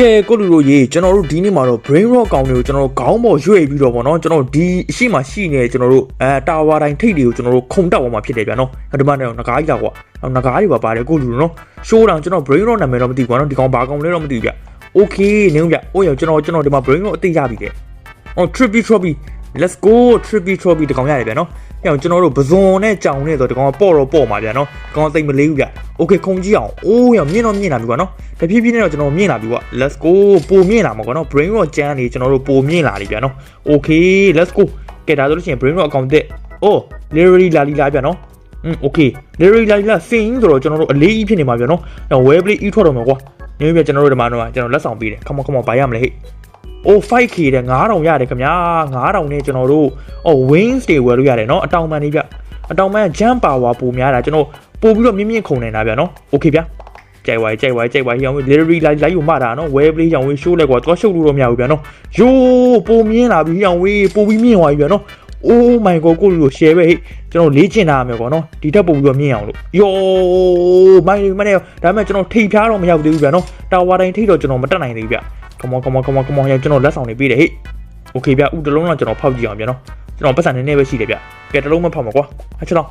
ကဲကိုလူတို့ရေကျွန်တော်တို့ဒီနေ့မှာတော့ brain rock ကောင်တွေကိုကျွန်တော်တို့ခေါင်းပေါ်ရွေ့ပြီးတော့ဗောနော်ကျွန်တော်တို့ဒီအရှိမှရှိနေတဲ့ကျွန်တော်တို့အဲတာဝါတိုင်းထိတ်တွေကိုကျွန်တော်တို့ခုံတက်အောင်မှာဖြစ်တယ်ဗျာနော်ဒီမှာတော့ငကားကြီးတာကွာငကားတွေပါပါတယ်ကိုလူတို့နော် show တောင်ကျွန်တော် brain rock နာမည်တော့မသိဘူးကွာနော်ဒီကောင်ဘာကောင်လဲတော့မသိဘူးဗျ okay နင်းဗျအိုးရကျွန်တော်ကျွန်တော်ဒီမှာ brain rock အသိရပြီတဲ့အော် trippy trophy let's go trippy trophy ဒီကောင်ရတယ်ဗျာနော်အဲ့တော့ကျွန်တော်တို့ပဇွန်နဲ့ကြောင်နဲ့ဆိုဒီကောင်ကပေါ့တော့ပေါ့မှာဗျာနော်ဒီကောင်သိမ့်မလေးဘူးဗျ okay ခုံကြည့်အောင်အိုးရမြင့်တော့မြင့်လာပြီကွာနော်တဖြည်းဖြည်းနဲ့တော့ကျွန်တော်မြင့်လာပြီကွာ let's go ပိုမြင့်လာမှာကွာနော် brain rock ကျန်းနေကျွန်တော်တို့ပိုမြင့်လာပြီဗျာနော် okay let's go ကဲဒါဆိုလို့ရှိရင် brain rock account တက် oh literally လာလီလာဗျာနော်อืม okay literally လာလီလာစင်ဆိုတော့ကျွန်တော်တို့အလေးကြီးဖြစ်နေမှာဗျာနော်အဲ့ web play e ထွက်တော့မှာကွာနေပြကျွန်တော်တို့ဒီမှာတော့ကျွန်တော်လက်ဆောင်ပေးတယ် come on come on ဘာရမလဲဟဲ့ အို 5k တဲ့9000ရတယ်ခင်ဗျာ9000နဲ့ကျွန်တော်တို့အော် wings တွေဝယ်လို့ရတယ်နော်အတောင်ပန်လေးဗျအတောင်ပန် jump power ပိုများတာကျွန်တော်ပို့ပြီးတော့မြင့်မြင့်ခုန်နေတာဗျနော် okay ဗျာကြိုက်ဝိုင်းကြိုက်ဝိုင်းကြိုက်ဝိုင်းရောင်း delivery လိုက်လိုက်ယူမှတာနော် web လေးရောင်းဝေး show လဲကွာတော့ show လို့တော့မရဘူးဗျာနော်ယိုးပိုမြင်းလာပြီရောင်းဝေးပိုပြီးမြင့်သွားပြီဗျာနော် oh my god ကိုလူကို share ပဲဟဲ့ကျွန်တော်လေ့ကျင့်တာမျိုးပေါ့နော်ဒီထက်ပိုပြီးတော့မြင့်အောင်လို့ယောမိုင်းမနဲ့ဒါပေမဲ့ကျွန်တော်ထိပ်ဖြားတော့မရောက်သေးဘူးဗျာနော်တာဝါတိုင်းထိပ်တော့ကျွန်တော်မတက်နိုင်သေးဘူးဗျာ come on come on come on come on ကျွန်တော်လက်ဆောင်နေပေးတယ်ဟေ့ okay ဗျဥတလုံးတော့ကျွန်တော်ဖောက်ကြည့်အောင်ဗျနော်ကျွန်တော်ပတ်စံနည်းနည်းပဲရှိတယ်ဗျကဲတလုံးမဖောက်မှာကွာအချက်တော့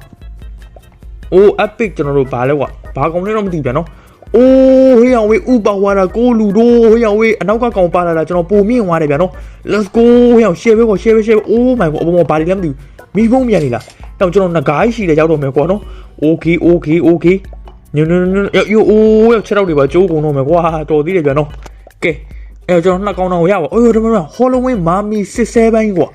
oh epic ကျွန်တော်တို့ဘာလဲကွာဘာကောင်လဲတော့မသိဗျနော်အိုးဟေးအောင်ဝေးဥပါဝါတာကိုလူတို့ဟေးအောင်ဝေးအနောက်ကကောင်ပါလာတာကျွန်တော်ပုံမြင့်သွားတယ်ဗျာနော် let's go ဟေးအောင် share ပဲကွာ share ပဲ share အိုး my god အပေါ်မှာဘာတွေလဲမသိဘူးမိဖုံးမြန်နေလားတောင်ကျွန်တော်ငကားရှိတယ်ရောက်တော့မယ်ကွာနော် okay okay okay ညွန်းညွန်းညွန်းရိုးအိုးရောက်ချက်တော့တွေပါကြိုးကုန်တော့မယ်ကွာတော်သေးတယ်ဗျာနော်ကဲ အဲကျွန်တော်နှစ်ကောင်တော့ရပါအိုးဒီမှာ Halloween Mommy 67ပိုင်းကွာ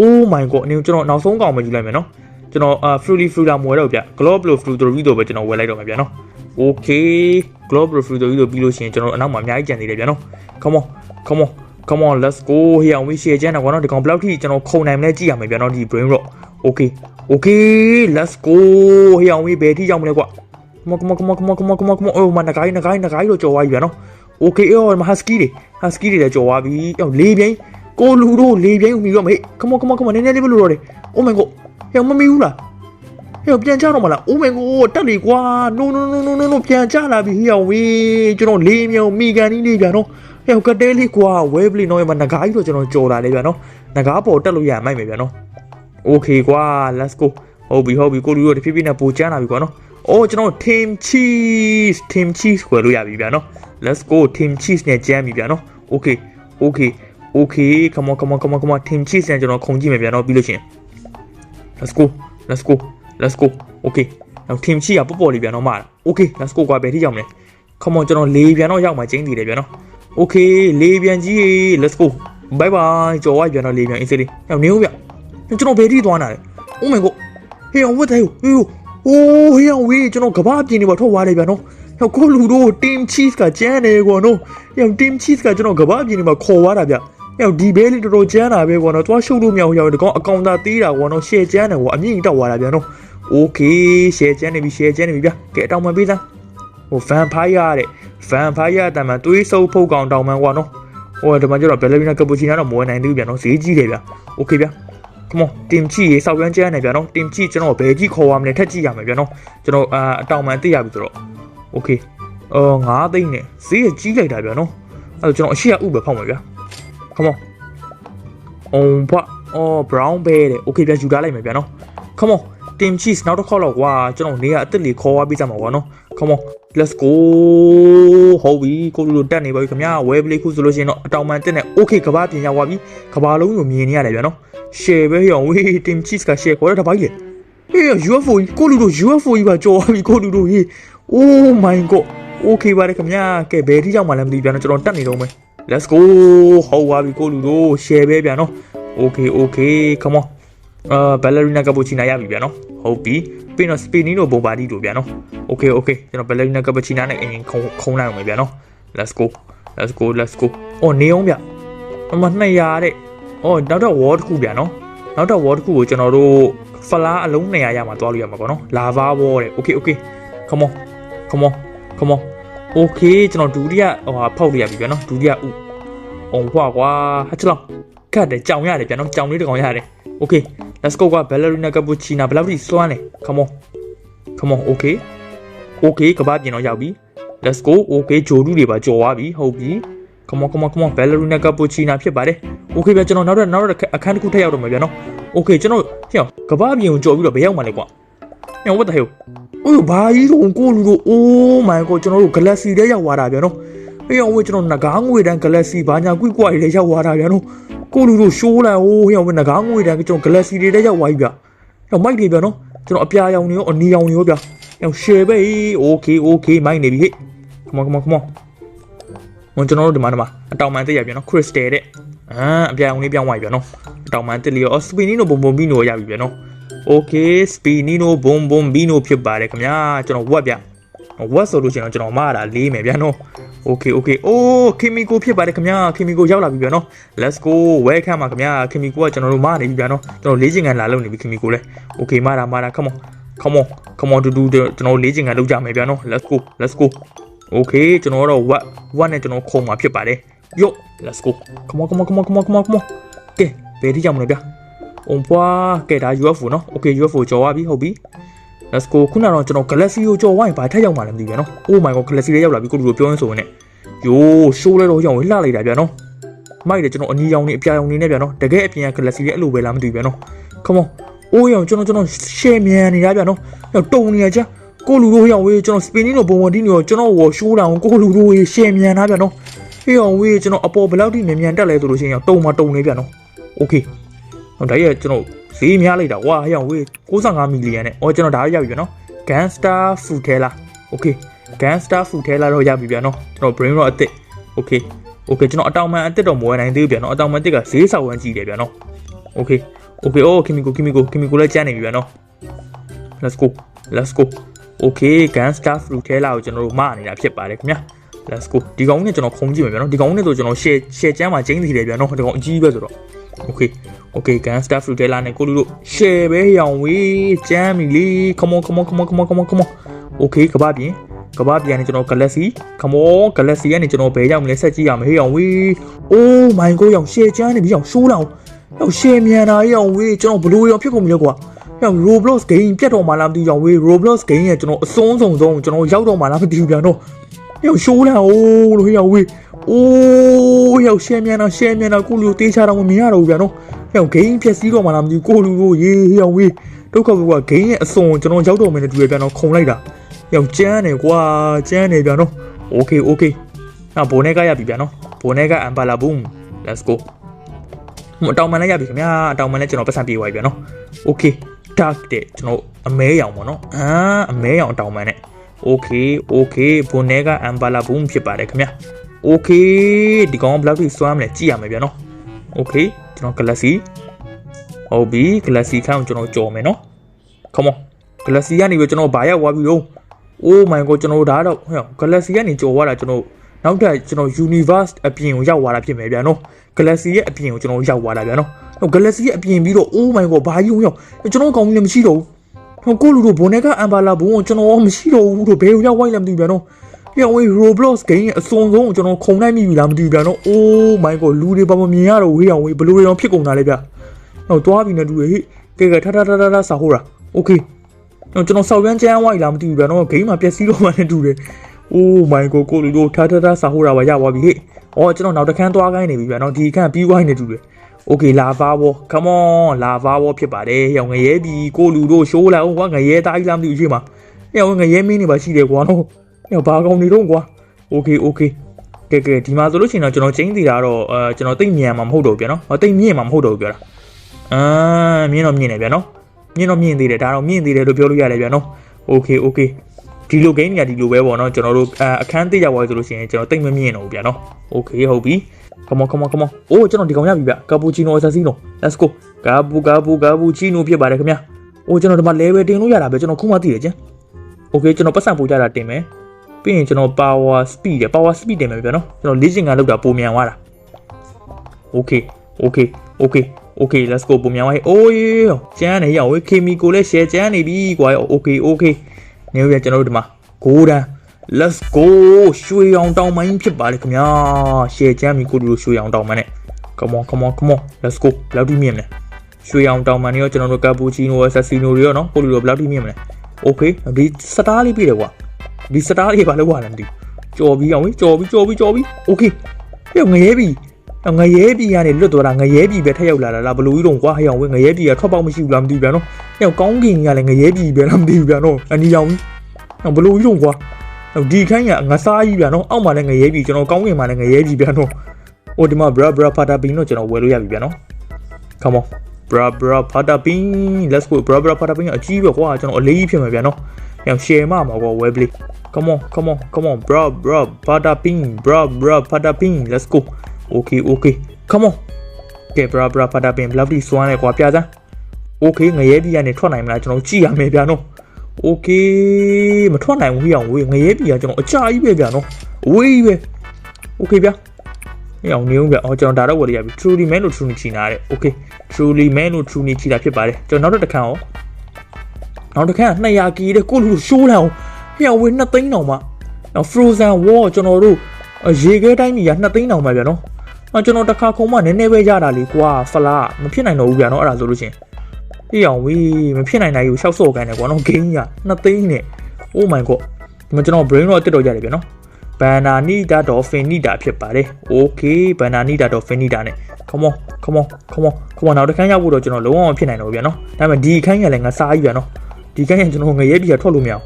oh my god အနေကျွန်တော်နောက်ဆုံးကောင်မယူလိုက်မယ်နော်ကျွန်တော်အာ Fruity Fruita မဝယ်တော့ဗျ Global Fruit တို့တော့ပဲကျွန်တော်ဝယ်လိုက်တော့မယ်ဗျာနော် okay global fruit တို့ပြီးလို့ရှိရင်ကျွန်တော်တို့အနောက်မှာအများကြီးကြံနေတယ်ဗျာနော် come on come on come on let's go ဟေးအောင်ဝေးရှေ့ကျန်းတာကွာနော်ဒီကောင်ဘယ်လောက်ထိကျွန်တော်ခုံနိုင်မလဲကြည့်ရမယ်ဗျာနော်ဒီ brain rock okay okay let's go ဟေးအောင်ဝေးဘယ်ထိရောက်မလဲကွာ come on come on come on come on come on come on come on အိုးမနဂိုင်းနဂိုင်းနဂိုင်းတော့ကြော်သွားပြီဗျာနော် okay အော်မ husky တွေ husky တွေလည်းကြော်သွားပြီအော်လေးပြိုင်းကိုလူတို့လေးပြိုင်းဦးမီတော့မေး come on come on come on နည်းနည်းလေးပဲလို့တော့တယ် oh my god ဟဲ့မမီဘူးလားဟဲ့ပြန်ကြတော့မလား Oh my god တက်လေကွာ No no no no no no ပြန်ကြလာပြီဟေ့ဝေးကျွန်တော်လေးမြောင်မိကန်ကြီးလေးပြန်နော်ဟဲ့ကတဲလေးကွာ wave လေးနော်မနဂါးကြီးတော့ကျွန်တော်ကြော်လာလေးပြန်နော်နဂါးပေါ်တက်လို့ရမိုက်မယ်ပြန်နော် Okay ကွာ let's go ဟုတ်ပြီဟုတ်ပြီကိုလူတို့တဖြည်းဖြည်းနဲ့ပိုချမ်းလာပြီကွာနော် အိုးကျွန်တော် team cheese team cheese ခွဲလို့ရပြီပြန်နော် let's go team cheese နဲ့ကြမ်းပြီပြန်နော် Okay okay okay come on come on come on come on team cheese နဲ့ကျွန်တော်ခုံကြည့်မယ်ပြန်နော်ပြီးလို့ရှိရင် let's go let's go let's go okay နောက် team ချီကပေါ့ပေါ့လေးပြန်တော့မှာ okay let's go ကွာဘယ်ထိရောက်မလဲ come on ကျွန်တော်လေးပြန်တော့ရောက်မှာကျင်းတည်တယ်ပြန်နော် okay လေးပြန်ကြီး let's go bye bye ကြော်ဝိုက်ပြန်တော့လေးပြန်အင်းစေးလေးနောက်နေဦးဗျကျွန်တော်ဘယ်ထိသွားနာလဲ oh my god ဟေးအောင်ဝတ်တယ်ဟေး ။အိုးဟေးအောင်ဝေးကျွန်တော်ကဘာပြင်းနေပါထွက်သွားတယ်ဗျာနော်။ဟောကိုလူတို့ team cheese ကကျန်းနေကွာနော်။ဟေး team cheese ကကျွန်တော်ကဘာပြင်းနေမှာခေါ်သွားတာဗျ။အဲ့ဒီဘဲလေးတော်တော်ကျန်းတာပဲကွာနော်။သွားရှုပ်လို့မရဘူးရအောင်ဒီကောင်အကောင်သာသေးတာကွာနော်။ရှယ်ကျန်းတယ်ကွာအမြင့်ကြီးတောက်သွားတာဗျာနော်။ Okay ရှယ်ကျန်းနေပြီရှယ်ကျန်းနေပြီဗျာ။ကဲအတောင်မှပေးသား။ဟို vampire တဲ့ vampire တမန်သွေးဆုပ်ဖုတ်ကောင်တောင်မှန်ကွာနော်။ဟိုဒီမှာကျတော့ ballerina cappuccino တော့မဝင်နိုင်သေးဘူးဗျာနော်။ဈေးကြီးတယ်ဗျာ။ Okay ဗျာ။ come on team ကြည့်ရေစောက်ရမ်းကျန်းနေဗျာနော် team ကြည့်ကျွန်တော်ဘယ်ကြည့်ခေါ်ရမလဲထက်ကြည့်ရမယ်ဗျာနော်ကျွန်တော်အာအတောင်မှန်သိရပြီဆိုတော့ okay အော်ငါးသိန်းနဲ့ဈေးကြီးလိုက်တာဗျာနော်အဲ့တော့ကျွန်တော်အရှိရဥပဲဖောက်မယ်ဗျာ come on အောင်ဘအော် brown bear တဲ့ okay ဗျာယူထားလိုက်မယ်ဗျာနော် come on team cheese နောက်တစ်ခေါက်တော့ကွာကျွန်တော်နေရအစ်စ်လေးခေါ်သွားပေးကြမှာကွာနော် come on let's go ဟုတ်ပြီကိုလူလိုတက်နေပါပြီခင်ဗျာ web play ခုဆိုလို့ရှိရင်တော့အတောင်မှန်တက်နေ okay ကဘာပြင်ရောက်သွားပြီကဘာလုံးကိုမြင်နေရတယ်ဗျာနော် share ပဲရောင်ဝေး team cheese က share ခေါ်ရတာဘာကြီးလဲဟေး UFO ကြီးကိုလူတို့ UFO ကြီးပါကြော်သွားပြီကိုလူတို့ဟေး oh my god okay ပါတယ်ခင်ဗျာကဲဘယ်ထိရောက်မှလည်းမသိဗျာနော်ကျွန်တော်တက်နေတော့မယ် let's go ဟုတ်ပါပြီကိုလူတို့ share ပဲဗျာနော် okay okay come on အာ ballerina cappuccino ရပြီဗျာနော်ဟုတ်ပြီပြီးတော့ spinino bombardino တို့ဗျာနော် okay okay ကျွန်တော် ballerina cappuccino နဲ့အရင်ခုံခုံလိုက်အောင်ဗျာနော် let's go let's go let's go အော်နေအောင်ဗျအမ200တဲ့အော်နောက်တော့ wall တစ်ခုဗျာနော်နောက်တော့ wall တစ်ခုကိုကျွန်တော်တို့ဖလားအလုံး200ရမှာတွားလို့ရမှာပေါ့နော် lava wall တဲ့ okay okay come on come on come on okay ကျွန်တော်ဒုတိယဟိုဟာဖောက်လို့ရပြီဗျာနော်ဒုတိယဥအောင်ခွာကွာဟာချလောက်ကတ်တယ်ကြောင်ရတယ်ဗျာနော်ကြောင်လေးတစ်ကောင်ရတယ် okay let's go ကွာ ballerina cappuccino ဘယ်လောက်ထိစွမ်းလဲ come on come on okay okay ကဘာပြင်တော့ရောက်ပြီ let's go okay ဂျိုဒူတွေပါကြော်သွားပြီဟုတ်ပြီ come on come on come on ballerina cappuccino ဖြစ်ပါတယ် okay ဗျာကျွန်တော်နောက်တော့နောက်တော့အခန်းတစ်ခုထပ်ရောက်တော့မယ်ဗျာနော် okay ကျွန်တော်ဟေ့ကဘာအပြင်ကိုကြော်ပြီးတော့ဘယ်ရောက်မှလဲကွာဟေ့ what the hell အိုးဘာကြီးတော့ကိုလူတို့ oh my god ကျွန်တော်တို့ galaxy ထဲရောက်သွားတာဗျာနော် ဟေ့အောင်ကျွန်တော်ငကားငွေတန်း galaxy ဘာညာကွိကွာတွေရောက်သွားတာဗျာနော်ကိုလူတို့ရှိုးလိုက်ဟိုးဟေ့အောင်ငကားငွေတန်းကျွန်တော် galaxy တွေထဲရောက်သွားပြီဗျာဟေ့မိုက်တွေဗျာနော်ကျွန်တော်အပြာရောင်တွေရောအနီရောင်တွေရောဗျာဟေ့ share ပဲ okay okay မိုက်နေပြီဟေ့ come on come on come on ဝန်ကျွန်တော်တို့ဒီမှာဒီမှာအတောင်မှန်တက်ရပြန်နော် crystal တဲ့အာအပြာရောင်လေးပြောင်းသွားပြီဗျာနော်အတောင်မှန်တက်လျောအော် spinino bombomino ရပြီဗျာနော် okay spinino bombomino ဖြစ်ပါတယ်ခင်ဗျာကျွန်တော်ဝက်ဗျ ဝက်ဆိုလို့ရှိရင်ကျွန်တော်မရတာလေးမယ်ဗျာနော် okay okay အိုး chemical ဖြစ်ပါတယ်ခင်ဗျာ chemical ရောက်လာပြီဗျာနော် let's go welcome ပါခင်ဗျာ chemical ကကျွန်တော်တို့မနေပြီဗျာနော်ကျွန်တော်လေးချင်ကန်လာလုပ်နေပြီ chemical လဲ okay မတာမတာ come on come on come on တူတူကျွန်တော်လေးချင်ကန်လုပ်ကြမယ်ဗျာနော် let's go let's go okay ကျွန်တော်တော့ဝက်ဝက်နဲ့ကျွန်တော်ခုံမှာဖြစ်ပါတယ် yo let's go come on come on come on come on come on come on ကဲဘယ်ထိကြောင်မလဲဗျာ on ပွားကဲဒါ UFO နော် okay UFO ကြော်သွားပြီဟုတ်ပြီ let's go ခုနကတော့ကျွန်တော် galaxy ကိုကြော်ဝိုင်းဘာထက်ရောက်မှလည်းမသိဗျာနော် oh my god galaxy လေးရောက်လာပြီကိုလူတို့ပြောရင်းဆိုရင်ね yo show လဲတော့ရောက်ဝင်လှလိုက်တာဗျာနော်မိုက်တယ်ကျွန်တော်အနီရောင်နေအပြာရောင်နေနဲ့ဗျာနော်တကယ်အပြင်က galaxy လေးအဲ့လိုပဲလားမသိဘူးဗျာနော် come on အိုးရောင်ကျွန်တော်ကျွန်တော် share မြန်နေတာဗျာနော်ရောက်တုံနေရကြကိုလူတို့ရောက်ဝေးကျွန်တော် spinning တို့ဘုံဘုံတီးနေတော့ကျွန်တော်ဝေါ်ရှိုးတာကိုလူတို့ဝေး share မြန်တာဗျာနော်ဟေးအောင်ဝေးကျွန်တော်အပေါ်ဘယ်လောက်ထိမြန်မြန်တက်လဲဆိုလို့ရှိရင်တုံမှာတုံနေဗျာနော် okay ဟိုဒါရဲ့ကျွန်တော် ဈေးများလိုက်တာဝါဟေးအောင်ဝေး65မီလီယံနဲ့အော်ကျွန်တော်ဒါရောက်ပြီဗျာနော် gangster fruitella okay gangster fruitella တော့ရပြီဗျာနော်ကျွန်တော် brain rot အစ်စ် okay okay ကျွန်တော်အတောင်မှန်အစ်စ်တော့မဝယ်နိုင်သေးဘူးဗျာနော်အတောင်မှန်အစ်စ်ကဈေးဆောက်ဝန်းကြည့်တယ်ဗျာနော် okay okay oh chemical chemical chemical လည်းကျန်နေပြီဗျာနော် let's go let's go okay gangster fruitella ကိုကျွန်တော်တို့မနေတာဖြစ်ပါတယ်ခင်ဗျာ let's go ဒီကောင်နဲ့ကျွန်တော်ခုံကြည့်မယ်ဗျာနော်ဒီကောင်နဲ့ဆိုကျွန်တော် share share ကျမ်းမှာကျင်းစီတယ်ဗျာနော်ဒီကောင်အကြီးပဲဆိုတော့ okay okay gangster fruitella နဲ့ကိုလူတို့ share ပဲရောင်ဝေးကျမ်းပြီလေ come on come on come on come on come on come on okay ကဘာပြင်ကဘာပြန်နေကျွန်တော် galaxy come on galaxy ကနေကျွန်တော်ဘယ်ရောက်မလဲဆက်ကြည့်ရမယ်ဟေးအောင်ဝေး oh my god ရောင် share ကျမ်းနေပြီရောင် show လောင်ရောင် share မြန်တာရောင်ဝေးကျွန်တော်ဘလို့ရောင်ဖြစ်ကုန်ပြီလေကွာရောင် Roblox game ပြတ်တော့မှလားမသိဘူးရောင်ဝေး Roblox game ရဲ့ကျွန်တော်အစွန်းဆုံးဆုံးကျွန်တော်ရောက်တော့မှလားမသိဘူးဗျာနော် ရောင် show လောင်အိုးလို့ဟေးအောင်ဝေးအိုးရောက်ရှဲမြန်တော့ရှဲမြန်တော့ကိုလူတေးချတော့မမြင်ရတော့ဘူးဗျာနော်။ရောက်ဂိမ်းဖြက်စီးတော့မှလားမသိဘူးကိုလူကိုရေးရောက်ဝေးဒုက္ခဘုကဂိမ်းရဲ့အစွန်ကျွန်တော်ရောက်တော့မယ်နဲ့တူရပြန်တော့ခုံလိုက်တာ။ရောက်ကျန်းနေကွာကျန်းနေဗျာနော်။ Okay okay ။နောက်ဘိုးနဲ့ကရပြီဗျာနော်။ဘိုးနဲ့ကအမ်ပါလာဘုံ Let's go ။မအတောင်မှန်လည်းရပြီခင်ဗျာ။အတောင်မှန်လည်းကျွန်တော်ပတ်စံပြေးသွားပြီဗျာနော်။ Okay dark တဲ့ကျွန်တော်အမဲရောင်ပေါ့နော်။အာအမဲရောင်အတောင်မှန်နဲ့ Okay okay ဘိုးနဲ့ကအမ်ပါလာဘုံဖြစ်ပါတယ်ခင်ဗျာ။ okay ဒီကောင်ဘယ်လောက်ထိစွမ်းမလဲကြည့်ရမယ်ဗျာနော် okay ကျွန်တော် galaxy ဟုတ်ပြီ galaxy ခန်းကိုကျွန်တော်ကြော်မယ်နော် come on galaxy ကနေပြီးကျွန်တော်ဘာရောက်သွားပြီတော့ oh my god ကျွန်တော်ဒါတော့ဟဲ့ galaxy ကနေကြော်သွားတာကျွန်တော်နောက်ထပ်ကျွန်တော် universe အပြင်ကိုရောက်သွားတာဖြစ်မယ်ဗျာနော် galaxy ရဲ့အပြင်ကိုကျွန်တော်ရောက်သွားတာဗျာနော်ဟို galaxy ရဲ့အပြင်ပြီးတော့ oh my god ဘာကြီးရောက်ကျွန်တော်ကောင်းကြီးလည်းမရှိတော့ဘူး ဟိုကိုလူတို့ဘုံနဲ့ကအမ်ဘာလာဘုံကိုကျွန်တော်မရှိတော့ဘူးတို့ဘယ်ကိုရောက်ဝိုင်းလဲမသိဘူးဗျာနော်ပြောင်းဝေး Roblox game ရဲ့အစွန်ဆုံးကိုကျွန်တော်ခုံနိုင်မိပြီလားမသိဘူးဗျာနော် Oh my god လူတွေဘာမှမြင်ရတော့ဝေးအောင်ဝေးဘယ်လိုတွေတော့ဖြစ်ကုန်တာလဲဗျ။တော့သွားပြီနဲ့တူရဟိကဲကဲထထထထထစာဟိုးတာ Okay တော့ကျွန်တော်စောက်ရမ်းကျန်းဝိုင်းလားမသိဘူးဗျာနော်ဂိမ်းမှာပျက်စီးတော့မှနဲ့တူတယ် Oh my god ကိုလူတို့ထထထစာဟိုးတာပါရပါပြီဟိ။အော်ကျွန်တော်နောက်တစ်ခန်းသွားခိုင်းနေပြီဗျာနော်ဒီခန်းပြီးဝိုင်းနေတူတယ်။ Okay လာပါဘော come on လာပါဘောဖြစ်ပါတယ်။ရောင်ငရဲပြီကိုလူတို့ရှိုးလာအောင်ကွာငရဲသားကြီးလားမသိဘူးရှိမှာ။ရောင်ငရဲမင်းနေပါရှိတယ်ကွာနော်။ရောဘာကောင်နေတော့ကွာ။ Okay okay ကဲကဲဒီမှာဆိုလို့ရှိရင်တော့ကျွန်တော်ချင်းစီတာတော့အဲကျွန်တော်တိတ်မြန်မှာမဟုတ်တော့ဘူးဗျာနော်ဟောတိတ်မြင့်မှာမဟုတ်တော့ဘူးပြောတာအာမြင့်တော့မြင့်တယ်ဗျာနော်မြင့်တော့မြင့်သေးတယ်ဒါတော့မြင့်သေးတယ်လို့ပြောလို့ရတယ်ဗျာနော် Okay okay ဒီလို game ညာဒီလိုပဲပေါ့နော်ကျွန်တော်တို့အခန်းသိရောက်သွားဆိုလို့ရှိရင်ကျွန်တော်တိတ်မမြင့်တော့ဘူးဗျာနော် Okay ဟုတ်ပြီ come on come on come on အိုးကျွန်တော်ဒီကောင်ရပြီဗျကာပူချီနိုအဆာစီနို let's go ကာပူကာပူကာပူချီနိုဖြစ်ပါတယ်ခင်ဗျာအိုးကျွန်တော်ဒီမှာ level တင်လို့ရတာပဲကျွန်တော်ခုမှသိတယ်ကျန် Okay ကျွန်တော်ပတ်စံပို့ကြတာတင်မယ်ပြီးရင်ကျွန်တော် power speed တယ် power speed တင်မယ်ဗျာနော်ကျွန်တော်လေ့ကျင့်ခန်းလုပ်တာပုံမြန်သွားတာ okay okay okay okay let's go ပုံမြန်သွားဟေးအိုးကျန်းနေရအောင် chemical လည်း share ကျန်းနေပြီကွာ okay okay နေရကျွန်တော်တို့ဒီမှာ golden let's go ရွှေရောင်တောင်မိုင်းဖြစ်ပါလေခင်ဗျာ share ကျန်းပြီကိုလူရွှေရောင်တောင်မိုင်းနဲ့ come on come on come on let's go ဘယ်လောက်ထိမြင့်မလဲရွှေရောင်တောင်မိုင်းရောကျွန်တော်တို့ cappuccino ဆာစီနိုတွေရောနော်ကိုလူတို့ဘယ်လောက်ထိမြင့်မလဲ okay ဒီစတားလေးပြည့်တယ်ကွာဒီစတားလေးဘာလို့ဝါလဲမသိဘူးကြော်ပြီးအောင်ကြော်ပြီးကြော်ပြီးကြော်ပြီး okay ဟဲ့ငရဲပြီငရဲပြီကနေလွတ်သွားတာငရဲပြီပဲထက်ရောက်လာတာလားဘလို့ကြီးတော့ကွာဟဲ့အောင်ဝငရဲပြီကထွက်ပေါက်မရှိဘူးလားမသိဘူးဗျာနော်ဟဲ့ကောင်းကင်ကလည်းငရဲပြီပဲလားမသိဘူးဗျာနော်အနီရောင်ကြီးဘလို့ကြီးတော့ကွာ ဒီခိုင်းကငစားကြီးဗျာနော်အောက်မှာလည်းငရဲပြီကျွန်တော်ကောင်းကင်မှာလည်းငရဲပြီဗျာနော်ဟိုဒီမှာ bra bra pata pin တော့ကျွန်တော်ဝယ်လို့ရပြီဗျာနော် come on bra bra pata pin let's go bra bra pata pin အကြီးပဲကွာကျွန်တော်အလေးကြီးဖြစ်မှာဗျာနော်ဟဲ့ share မှာမှာကွာ web play come on come on come on bra bra pata pin bra bra pata pin let's go okay okay come on ကဲ bra bra pata pin ဘလောက်ထိစွမ်းလဲကွာပြစမ်း okay ငရဲပြည်ကနေထွက်နိုင်မလားကျွန်တော်ကြည့်ရမယ်ဗျာနော် okay မထွက်နိုင်ဘူးဟိအောင်ဝေးငရဲပြည်ကကျွန်တော်အကြာကြီးပဲဗျာနော်ဝေးပဲ okay ဗျာဟိအောင်နေဦးဗျာအော်ကျွန်တော်ဒါတော့ဝယ်ရပြီ truly man လို့ truly ချီနာတဲ့ okay truly man လို့ truly ချီတာဖြစ်ပါတယ်ကျွန်တော်နောက်တစ်ခါရောနောက်တစ်ခါ200ကီတဲ့ကိုလူရှိုးလာအောင်ဟိအောင်ဝေး2သိန်းတောင်မှနောက် frozen wall ကျွန်တော်တို့ရေခဲတိုင်းကြီးက2သိန်းတောင်မှဗျာနော်အော်ကျွန်တော်တစ်ခါခုံမှနည်းနည်းပဲရတာလေကွာဖလားမဖြစ်နိုင်တော့ဘူးဗျာနော်အဲ့ဒါဆိုလို့ချင်း အေးအောင်ဝေးမဖြစ်နိုင်တာကြီးကိုရှောက်စော့ခိုင်းတယ်ကွာနော်ဂိမ်းကနှစ်သိန်းနဲ့ Oh my god ဒီမှာကျွန်တော် brain တော့အစ်တော့ရတယ်ဗျာနော် bananita dolphinita ဖြစ်ပါတယ် okay bananita dolphinita နဲ့ come on come on come on come on နောက်တစ်ခန်းရောက်ဖို့တော့ကျွန်တော်လုံးဝမဖြစ်နိုင်တော့ဘူးဗျာနော်ဒါပေမဲ့ဒီခန်းကလည်းငါစားကြီးဗျာနော်ဒီခန်းကကျွန်တော်ငရဲပြည်ကထွက်လို့မရအောင်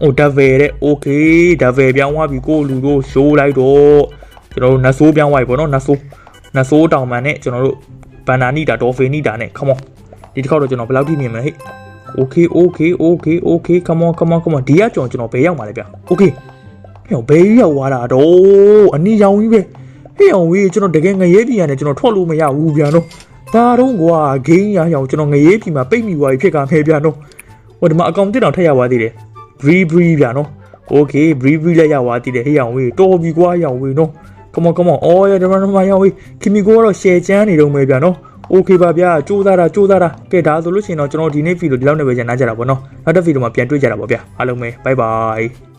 ဟို devil တဲ့ okay devil ပြောင်းသွားပြီကိုလူတို့ show လိုက်တော့ကျွန်တော်တို့နတ်ဆိုးပြောင်းသွားပြီပေါ့နော်နတ်ဆိုးနတ်ဆိုးတောင်ပန်နဲ့ကျွန်တော်တို့ bananita dolphinita နဲ့ come on ဒီတစ်ခေါက်တော့ကျွန်တော်ဘယ်လောက်ထိမြင်မလဲဟဲ့ okay okay okay okay come on come on come on ဒီကကြောင်ကျွန်တော်ဘယ်ရောက်မှာလဲဗျ okay ဟဲ့ဘယ်ရောက်သွားတာတော့အနီရောင်ကြီးပဲဟဲ့အောင်ဝေးကျွန်တော်တကယ်ငရဲပြည်ရတယ်ကျွန်တော်ထွက်လို့မရဘူးဗျာနော်ဘာတော့ကွာဂိမ်းရအောင်ကျွန်တော်ငရဲပြည်မှာပိတ်မိသွားပြီဖြစ်ကမဲဗျာနော်ဟိုဒီမှာအကောင့်တစ်တောင်ထည့်ရပါသေးတယ် bree bree ဗျာနော် okay bree bree လည်းရပါသေးတယ်ဟဲ့အောင်ဝေးတော်ပြီကွာရအောင်ဝေးနော် come on come on အော်ရဒီမှာဒီမှာရအောင်ဝေးခင်မီကိုကတော့ share ချမ်းနေတော့မယ်ဗျာနော် okay ပါဗျာစူးစမ်းတာစူးစမ်းတာကဲဒါဆိုလို့ရှိရင်တော့ကျွန်တော်ဒီနေ့ဗီဒီယိုဒီလောက်နဲ့ပဲညနာကြတာပေါ့နော်နောက်တစ်ဗီဒီယိုမှာပြန်တွေ့ကြတာပေါ့ဗျာအားလုံးပဲ bye bye